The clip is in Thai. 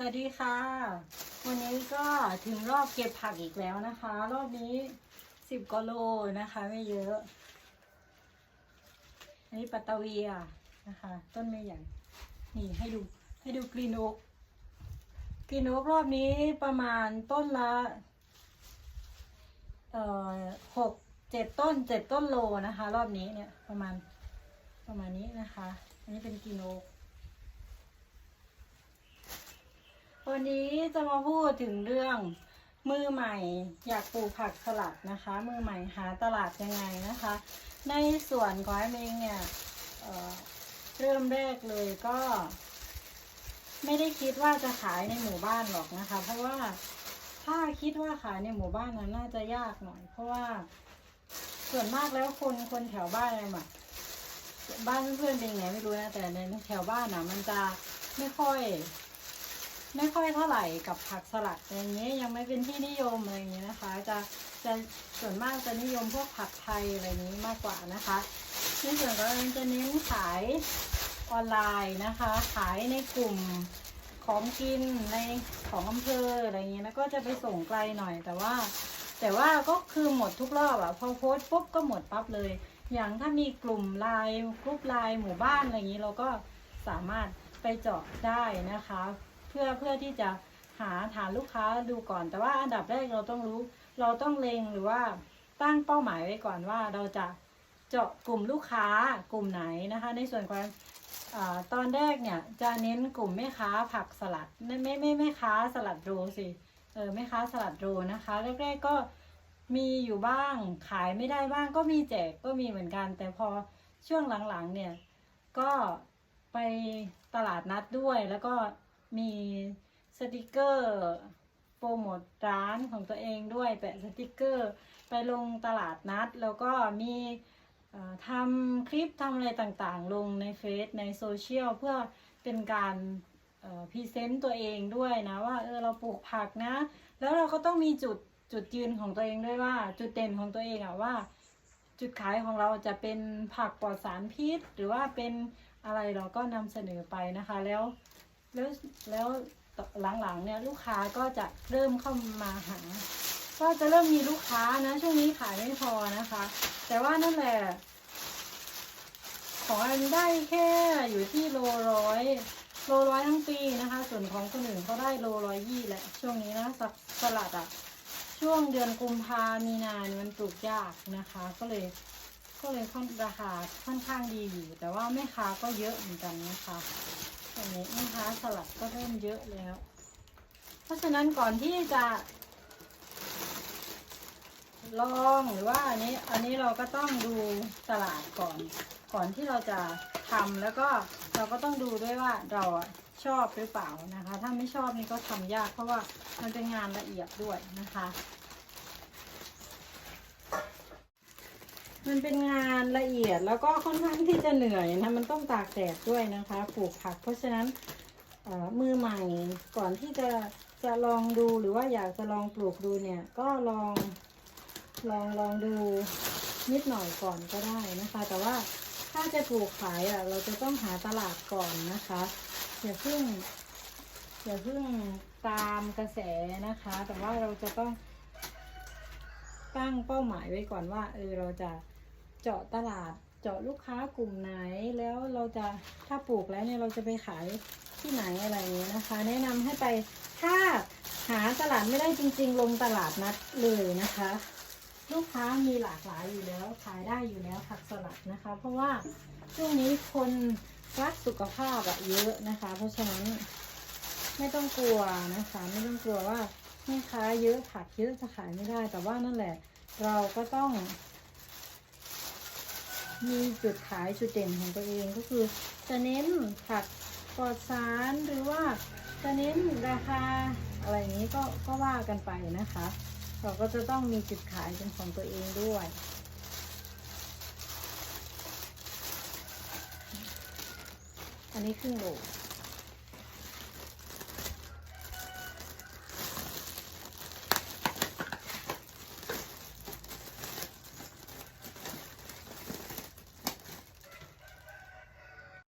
สวัสดีค่ะ วันนี้ก็ถึงรอบเก็บผักอีกแล้วนะคะ รอบนี้สิบกโลนะคะ ไม่เยอะ อันนี้ปัตตเวียนะคะ ต้นไม่ใหญ่นี่ให้ดูให้ดูกรีนโอ๊กกรีนโอ๊กรอบนี้ประมาณต้นละเอ่อหกเจ็ดต้นเจ็ดต้นโลนะคะ รอบนี้เนี่ยประมาณประมาณนี้นะคะ อันนี้เป็นกรีนโอ๊ก วันนี้จะมาพูดถึงเรื่องมือใหม่อยากปลูกผักสลัดนะคะ มือใหม่หาตลาดยังไงนะคะ ในส่วนของแอมเองเนี่ยเเริ่มแรกเลยก็ ไม่ได้คิดว่าจะขายในหมู่บ้านหรอกนะคะ เพราะว่าถ้าคิดว่าขายในหมู่บ้านนั้นน่าจะยากหน่อย เพราะว่าส่วนมากแล้วคนคนแถวบ้านอะไรมาบ้านเพื่อนเป็นยังไงไม่รู้นะแต่ในแถวบ้านอะมันจะไม่ค่อย ไม่ค่อยเท่าไหร่กับผักสลัดอย่างเงี้ยยังไม่เป็นที่นิยมอะไรอย่างเงี้ยนะคะ จะจะส่วนมากจะนิยมพวกผักไทยอะไรนี้มากกว่านะคะในส่วนของเราจะเน้นขายออนไลน์นะคะ ขายในกลุ่มของกินในของอำเภออะไรอย่างเงี้ยแล้วก็จะไปส่งไกลหน่อยแต่ว่า แต่ว่าก็คือหมดทุกรอบอะพอโพสต์ปุ๊บก็หมดปั๊บเลย อย่างถ้ามีกลุ่มไลน์กลุ่มไลน์หมู่บ้านอะไรอย่างนี้เราก็สามารถไปเจาะได้นะคะ เพื่อเพื่อที่จะหาฐานลูกค้าดูก่อน แต่ว่าอันดับแรกเราต้องรู้เราต้องเล็งหรือว่าตั้งเป้าหมายไว้ก่อนว่าเราจะเจาะกลุ่มลูกค้ากลุ่มไหนนะคะ ในส่วนของอาตอนแรกเนี่ยจะเน้นกลุ่มแม่ค้าผักสลัดไม่ไม่ไม่แม่ค้าสลัดโรสิเออแม่ค้าสลัดโรนะคะแรกๆก็มีอยู่บ้างขายไม่ได้บ้างก็มีแจกก็มีเหมือนกัน แต่พอช่วงหลังๆเนี่ยก็ไปตลาดนัดด้วยแล้วก็ มีสติกเกอร์โปรโมทร้านของตัวเองด้วยแปะสติกเกอร์ไปลงตลาดนัด แล้วก็มีทำคลิปทำอะไรต่างๆ ลงในเฟซในโซเชียลเพื่อเป็นการพรีเซนต์ตัวเองด้วยนะว่าเออเราปลูกผักนะ แล้วเราก็ต้องมีจุดจุดยืนของตัวเองด้วยว่า จุดเด่นของตัวเองอะว่า จุดขายของเราจะเป็นผักปลอดสารพิษ หรือว่าเป็นอะไรเราก็นำเสนอไปนะคะแล้ว แล้วแล้วหลังๆเนี่ยลูกค้าก็จะเริ่มเข้ามาหา ก็จะเริ่มมีลูกค้านะ ช่วงนี้ขายไม่พอนะคะ แต่ว่านั่นแหละ ของอันได้แค่อยู่ที่โลร้อยโลร้อยทั้งปีนะคะ ส่วนของคนอื่นเขาได้โลร้อยยี่แหละ ช่วงนี้นะสสลัดอะช่วงเดือนกุมภามีนานมันปลูกยากนะคะ ก็เลยก็เลยค่อนราคาค่อนข้างดีอยู่ แต่ว่าแม่ค้าก็เยอะเหมือนกันนะคะ อันนี้แม่ค้าสลัดก็เริ่มเยอะแล้ว เพราะฉะนั้นก่อนที่จะลองหรือว่าอันนี้อันนี้เราก็ต้องดูตลาดก่อน ก่อนที่เราจะทำแล้วก็เราก็ต้องดูด้วยว่าเราชอบหรือเปล่านะคะ ถ้าไม่ชอบนี่ก็ทำยากเพราะว่ามันเป็นงานละเอียดด้วยนะคะ มันเป็นงานละเอียดแล้วก็ค่อนข้างที่จะเหนื่อยนะมันต้องตากแดดด้วยนะคะปลูกผัก เพราะฉะนั้นเอ่อมือใหม่ก่อนที่จะจะลองดูหรือว่าอยากจะลองปลูกดูเนี่ย ก็ลองลองลองดูนิดหน่อยก่อนก็ได้นะคะ แต่ว่าถ้าจะปลูกขายอะเราจะต้องหาตลาดก่อนนะคะอย่าเพิ่งอย่าเพิ่งตามกระแสนะคะ แต่ว่าเราจะต้องตั้งเป้าหมายไว้ก่อนว่าเออเราจะ เจาะตลาดเจาะลูกค้ากลุ่มไหนแล้วเราจะถ้าปลูกแล้วเนี่ยเราจะไปขายที่ไหนอะไรอย่างเงี้ยนะคะ แนะนำให้ไปถ้าหาตลาดไม่ได้จริง ๆ ลงตลาดนัดเลยนะคะ ลูกค้ามีหลากหลายอยู่แล้วขายได้อยู่แล้วผักสลัดนะคะ เพราะว่าช่วงนี้คนรักสุขภาพอะเยอะนะคะ เพราะฉะนั้นไม่ต้องกลัวนะคะ ไม่ต้องกลัวว่าแม่ค้าเยอะผักเยอะจะขายไม่ได้ แต่ว่านั่นแหละ เราก็ต้อง มีจุดขายจุดเด่นของตัวเองก็คือ จะเน้นผักปลอดสารหรือว่าจะเน้นราคาอะไรอย่างนี้ก็ก็ว่ากันไปนะคะ เราก็จะต้องมีจุดขายเป็นของตัวเองด้วยอันนี้ครึ่งโล